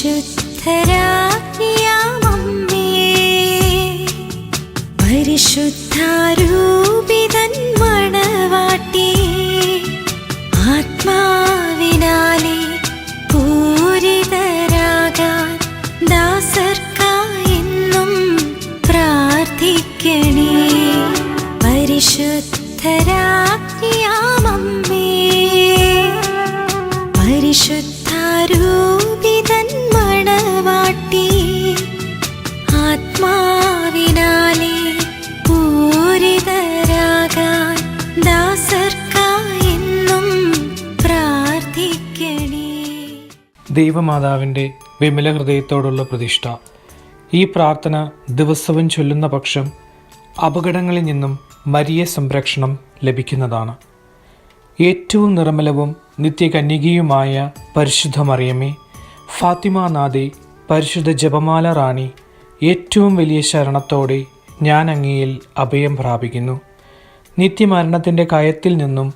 പരിശുദ്ധരാജ്ഞിയാമമ്മേ പരിശുദ്ധാരൂപിതൻ മണവാട്ടി ആത്മാവിനാലെ പൂരിതരാകാൻ ദാസർക്കായെന്നും പ്രാർത്ഥിക്കണേ. പരിശുദ്ധരാജ്ഞാമമ്മേ പരിശുദ്ധാരൂപിതൻ ദൈവമാതാവിന്റെ വിമല ഹൃദയത്തോടുള്ള പ്രതിഷ്ഠ. ഈ പ്രാർത്ഥന ദിവസവും ചൊല്ലുന്ന പക്ഷം അപകടങ്ങളിൽ നിന്നും മരിയ സംരക്ഷണം ലഭിക്കുന്നതാണ്. ഏറ്റവും നിർമ്മലവും നിത്യകന്യകയുമായ പരിശുദ്ധ മറിയമ്മേ ഫാത്തിമ നാദെ പരിശുദ്ധ ജപമാല റാണി ഏറ്റവും വലിയ ശരണത്തോടെ ഞാൻ അങ്ങയിൽ അഭയം പ്രാപിക്കുന്നു. നിത്യമരണത്തിന്റെ കയത്തിൽ നിന്നും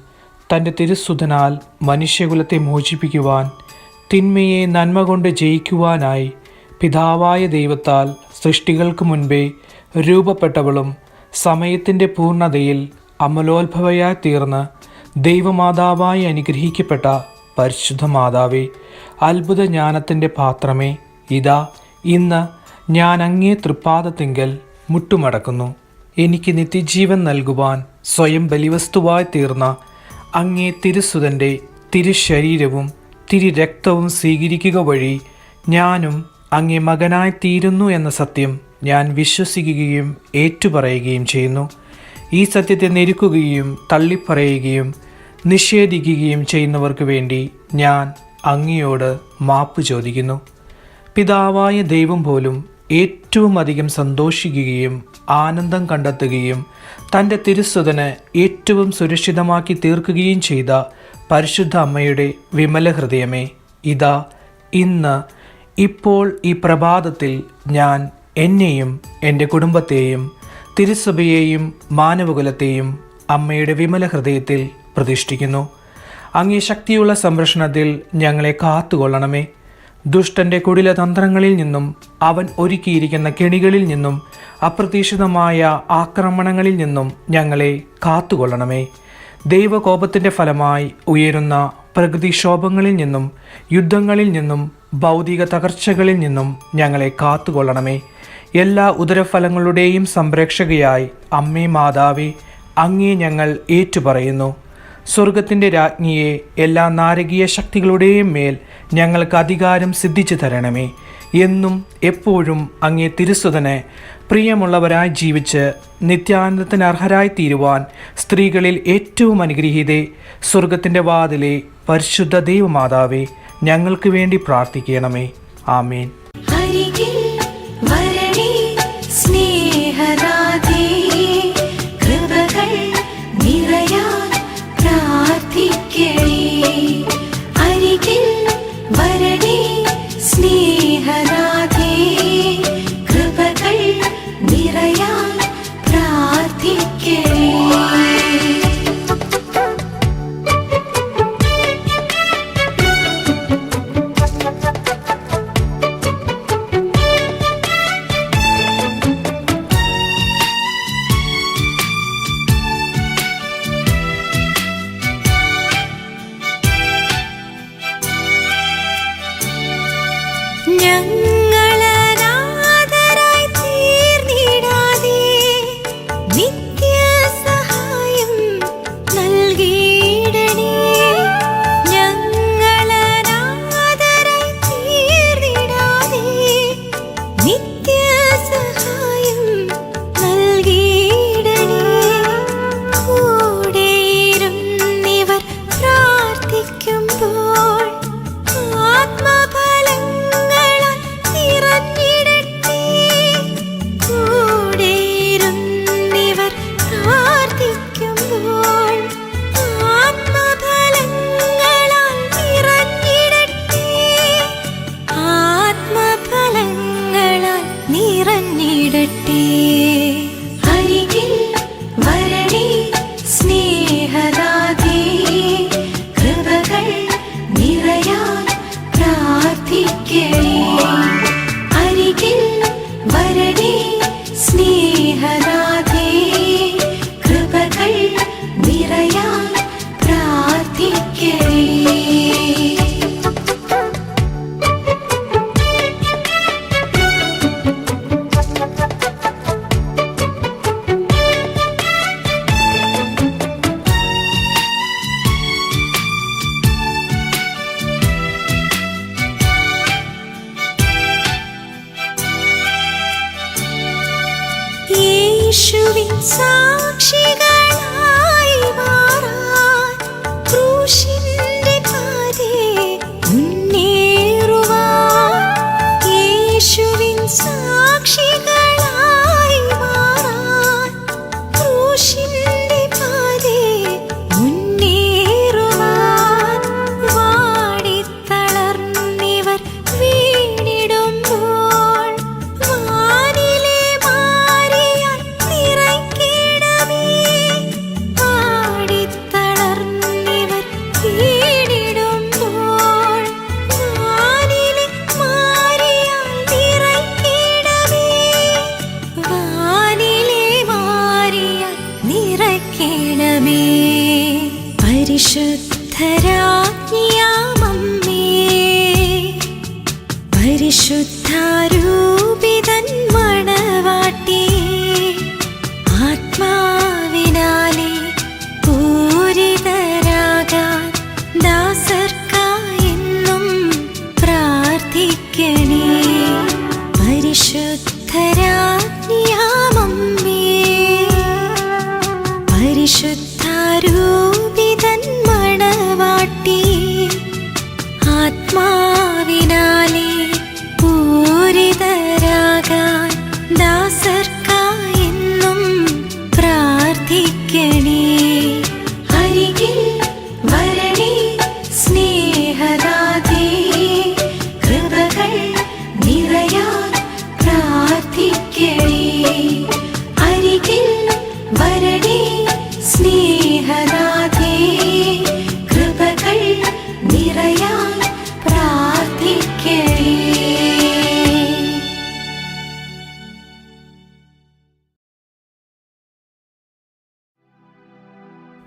തന്റെ തിരുസുതനാൽ മനുഷ്യകുലത്തെ മോചിപ്പിക്കുവാൻ തിന്മയെ നന്മ കൊണ്ട് ജയിക്കുവാനായി പിതാവായ ദൈവത്താൽ സൃഷ്ടികൾക്ക് മുൻപേ രൂപപ്പെട്ടവളും സമയത്തിന്റെ പൂർണതയിൽ അമലോത്ഭവയായി തീർന്ന് ദൈവമാതാവായി അനുഗ്രഹിക്കപ്പെട്ട പരിശുദ്ധ മാതാവേ അത്ഭുത ജ്ഞാനത്തിന്റെ പാത്രമേ ഇതാ ഇന്ന് ഞാൻ അങ്ങേ തൃപ്പാദത്തിങ്കൽ മുട്ടുമടക്കുന്നു. എനിക്ക് നിത്യജീവൻ നൽകുവാൻ സ്വയം ബലിവസ്തുവായി തീർന്ന അങ്ങേ തിരുസുതന്റെ തിരുശരീരവും തിരുരക്തവും സ്വീകരിക്കുക വഴി ഞാനും അങ്ങേ മകനായി തീരുന്നു എന്ന സത്യം ഞാൻ വിശ്വസിക്കുകയും ഏറ്റുപറയുകയും ചെയ്യുന്നു. ഈ സത്യത്തെ നെരുക്കുകയും തള്ളിപ്പറയുകയും നിഷേധിക്കുകയും ചെയ്യുന്നവർക്ക് വേണ്ടി ഞാൻ അങ്ങയോട് മാപ്പ് ചോദിക്കുന്നു. പിതാവായ ദൈവം പോലും ഏറ്റവും അധികം സന്തോഷിക്കുകയും ആനന്ദം കണ്ടെത്തുകയും തന്റെ തിരുസ്വതന് ഏറ്റവും സുരക്ഷിതമാക്കി തീർക്കുകയും ചെയ്ത പരിശുദ്ധ അമ്മയുടെ വിമല ഹൃദയമേ ഇതാ ഇന്ന് ഇപ്പോൾ ഈ പ്രഭാതത്തിൽ ഞാൻ എന്നെയും എന്റെ കുടുംബത്തെയും തിരുസഭയെയും മാനവകുലത്തെയും അമ്മയുടെ വിമല ഹൃദയത്തിൽ പ്രതിഷ്ഠിക്കുന്നു. അങ്ങേ ശക്തിയുള്ള സംരക്ഷണത്തിൽ ഞങ്ങളെ കാത്തുകൊള്ളണമേ. ദുഷ്ടന്റെ കുടില തന്ത്രങ്ങളിൽ നിന്നും അവൻ ഒരുക്കിയിരിക്കുന്ന കെണികളിൽ നിന്നും അപ്രതീക്ഷിതമായ ആക്രമണങ്ങളിൽ നിന്നും ഞങ്ങളെ കാത്തുകൊള്ളണമേ. ദൈവകോപത്തിന്റെ ഫലമായി ഉയരുന്ന പ്രകൃതിക്ഷോഭങ്ങളിൽ നിന്നും യുദ്ധങ്ങളിൽ നിന്നും ഭൗതിക തകർച്ചകളിൽ നിന്നും ഞങ്ങളെ കാത്തുകൊള്ളണമേ. എല്ലാ ഉദരഫലങ്ങളുടെയും സംരക്ഷകയായി അമ്മേ മാതാവേ അങ്ങേ ഞങ്ങൾ ഏറ്റുപറയുന്നു. സ്വർഗത്തിന്റെ രാജ്ഞിയെ എല്ലാ നാരകീയ ശക്തികളുടെയും മേൽ ഞങ്ങൾക്ക് അധികാരം സിദ്ധിച്ചു തരണമേ. എന്നും എപ്പോഴും അങ്ങേ തിരുസുതനെ പ്രിയമുള്ളവരായി ജീവിച്ച് നിത്യാനന്ദത്തിന് അർഹരായി തീരുവാൻ സ്ത്രീകളിൽ ഏറ്റവും അനുഗ്രഹീതേ സ്വർഗത്തിന്റെ വാതിലെ പരിശുദ്ധ ദൈവമാതാവേ ഞങ്ങൾക്ക് വേണ്ടി പ്രാർത്ഥിക്കണമേ. ആമേൻ.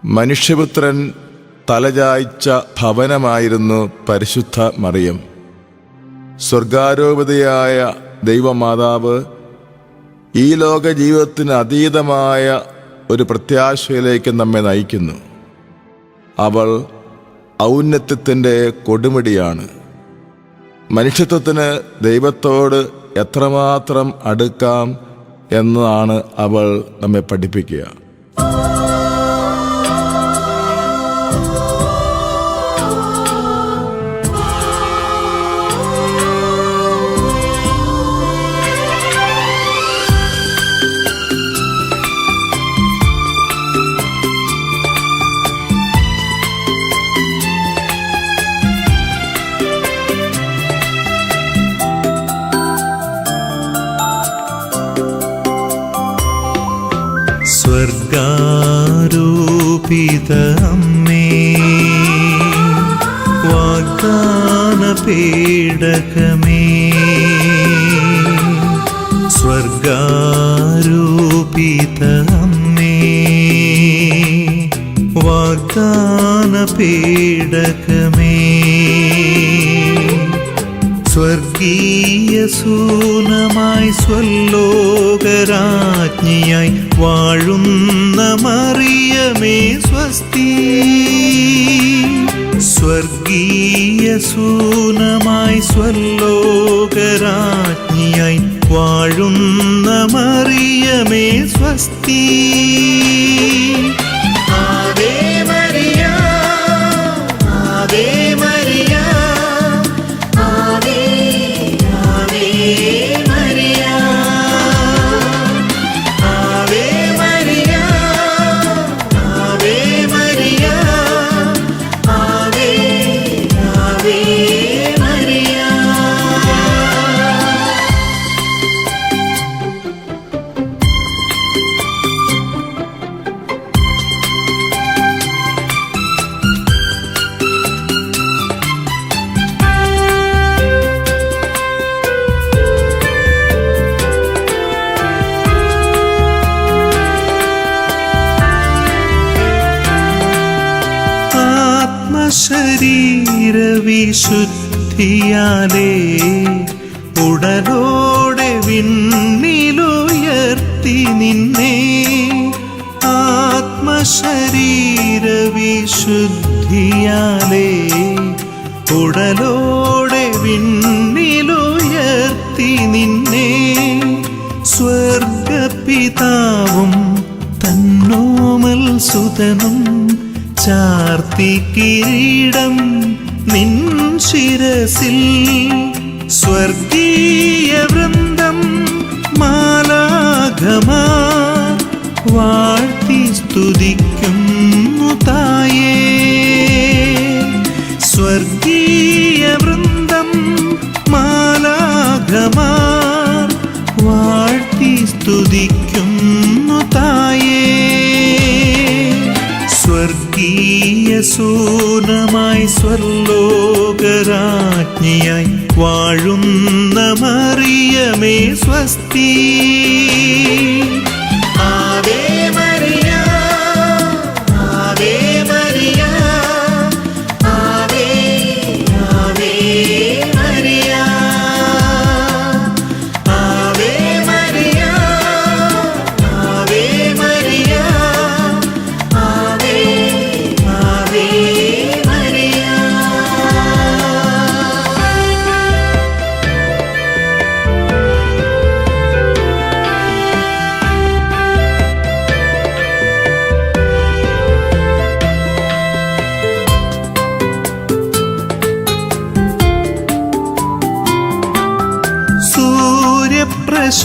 മനുഷ്യപുത്രൻ തലചായ്ച്ച ഭവനമായിരുന്നു പരിശുദ്ധ മറിയം. സ്വർഗാരോപതയായ ദൈവമാതാവ് ഈ ലോക ജീവിതത്തിന് അതീതമായ ഒരു പ്രത്യാശയിലേക്ക് നമ്മെ നയിക്കുന്നു. അവൾ ഔന്നത്യത്തിന്റെ കൊടുമുടിയാണ്. മനുഷ്യത്വത്തിന് ദൈവത്തോട് എത്രമാത്രം അടുക്കാം എന്നതാണ് അവൾ നമ്മെ പഠിപ്പിക്കുക. അമ്മേ വാഗ്ദാന പീഡകമേ സ്വർഗാരോപിത വാഗ്ദാന പീഡകമേ സ്വർഗീയ സൂനമായി സ്വല്ലോകരാജ്ഞിയായി വാഴുന്ന മറിയമേ സ്വസ്തി. സ്വർഗീയ സൂനമായി സ്വല്ലോകരാജ്ഞിയായി വാഴുന്ന മറിയമേ സ്വസ്തി. ആത്മശരീരവിശുദ്ധിയാലേ ഉടലോടെ വിണ്ണിലുയർത്തി നിന്നെ. ആത്മശരീരവിശുദ്ധിയാലേ ഉടലോടെ വിണ്ണിലുയർത്തി നിന്നെ. സ്വർഗപിതാവും തന്നോമൽ സുതനും ചാർത്തി കിരീടം നിൻ ശിരസിൽ. സ്വർഗീയ വൃന്ദം മാലാഘമാ വാഴ്ത്തി സ്തുതിക്കുന്നു തായേ. സ്വർഗീയ വൃന്ദം മാലാഘമാർ വാഴ്ത്തി സ്തുതിക്കുന്നു സൂനമായി സ്വർലോകരാജ്ഞിയായി വാഴുന്ന മറിയമേ സ്വസ്തി.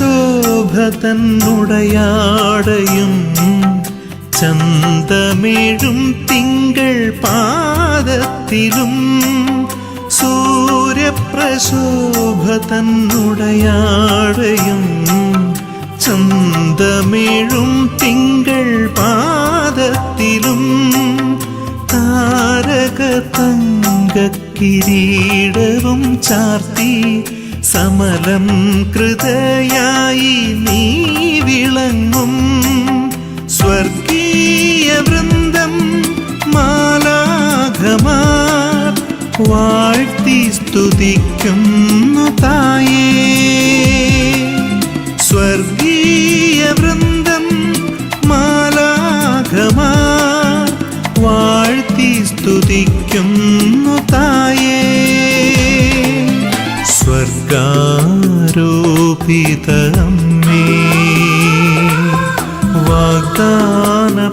സൂര്യപ്രശോഭ തന്നുടയാടയും ചന്തമേഴും തിങ്കൾ പാദത്തിലും സൂര്യപ്രശോഭ തന്നുടയാടയും ചന്തമേഴും തിങ്കൾ പാദത്തിലും താരക തങ്ക കിരീടവും ചാർത്തി സമലം കൃതയായി നീ വിളങ്ങും. സ്വർഗീയ വൃന്ദം മാലാഘമാർ വാഴ്ത്തി സ്തുതിക്കുന്നു തായേ.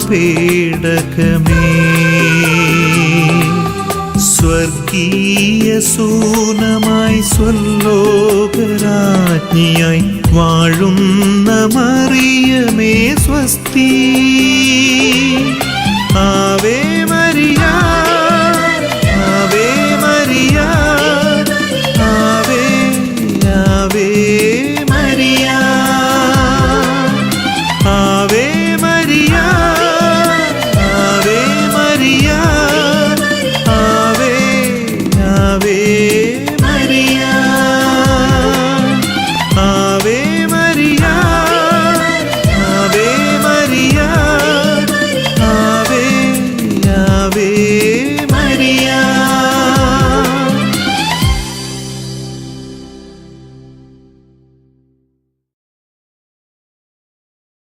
പേടകമേ സ്വർഗീയ സൂനമായി സ്വല്ലോകരാജ്ഞിയായി വാഴുന്ന മറിയമേ സ്വസ്തി. ആവേ